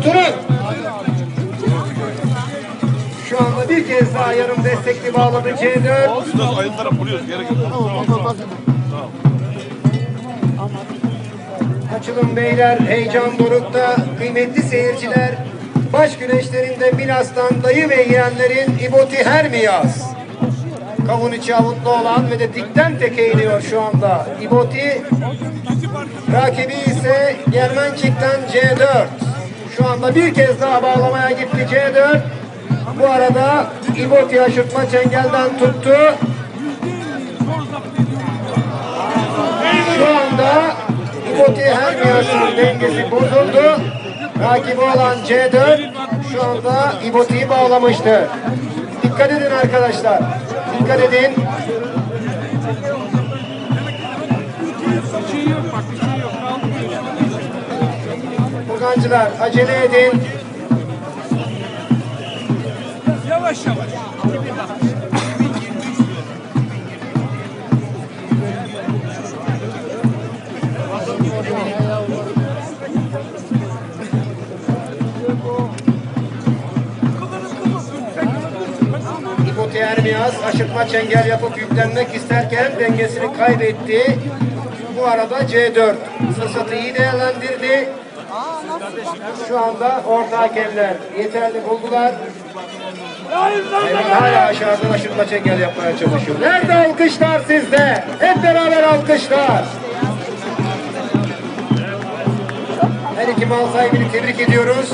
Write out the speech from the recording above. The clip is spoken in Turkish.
oturun. Şu anda bir kez daha yarım destekli bağladı C4. Biraz ayılara vuruyoruz. Gerek yok. Açılın beyler, heyecan dorukta, kıymetli seyirciler. Baş güreşlerinde Milas'tan dayı ve yeğenlerin İboti Hermiyaz. Kavun içi avutlu olan ve de dikten teke iniyor şu anda. İboti, rakibi ise Germencik'ten C4. Şu anda bir kez daha bağlamaya gitti C4. Bu arada İboti aşırtma çengelden tuttu. Şu anda İboti Hermiyas'ın dengesi bozuldu. Rakibi olan C4 şu anda İboti'yi bağlamıştı. Dikkat edin arkadaşlar. Dikkat edin. Kurgancılar acele edin. Yavaş yavaş. İboti Ermiyaz aşırtma çengel yapıp yüklenmek isterken dengesini kaybetti. Bu arada C4 fırsatı iyi değerlendirdi. Şu anda orta hakemler yeterli buldular. Hemen hala aşağıdan aşırtma çengel yapmaya çalışıyor. Nerede alkışlar sizde? Hep beraber alkışlar. Her iki mal sahibini tebrik ediyoruz.